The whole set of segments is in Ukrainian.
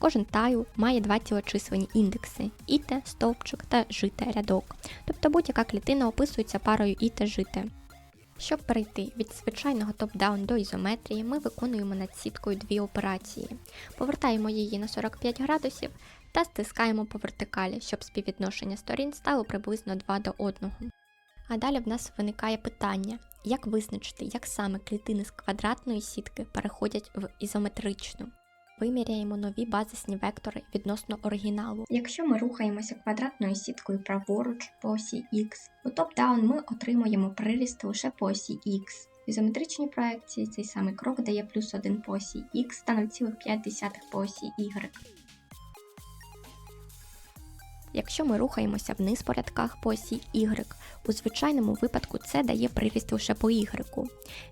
Кожен тайл має два цілочисленні індекси іте, стовпчик та жите рядок. Тобто будь-яка клітина описується парою іте жите. Щоб перейти від звичайного топ-даун до ізометрії, ми виконуємо над сіткою дві операції. Повертаємо її на 45 градусів та стискаємо по вертикалі, щоб співвідношення сторін стало приблизно 2 до 1. А далі в нас виникає питання, як визначити, як саме клітини з квадратної сітки переходять в ізометричну. Виміряємо нові базисні вектори відносно оригіналу. Якщо ми рухаємося квадратною сіткою праворуч по осі X, у топ-даун ми отримуємо приріст лише по осі. В ізометричній проекції цей самий крок дає плюс 1 по осі X та 0,5 по осі Y. Якщо ми рухаємося вниз по рядках по осі Y, у звичайному випадку це дає приріст лише по Y.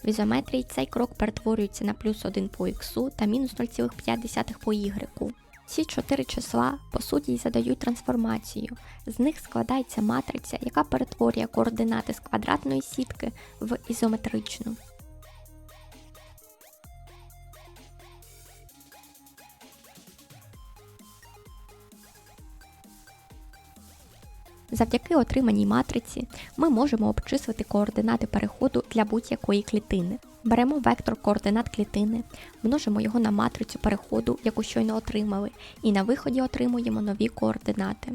В ізометрії цей крок перетворюється на плюс 1 по X та мінус 0,5 по Y. Ці чотири числа по суті задають трансформацію. З них складається матриця, яка перетворює координати з квадратної сітки в ізометричну. Завдяки отриманій матриці ми можемо обчислити координати переходу для будь-якої клітини. Беремо вектор координат клітини, множимо його на матрицю переходу, яку щойно отримали, і на виході отримуємо нові координати.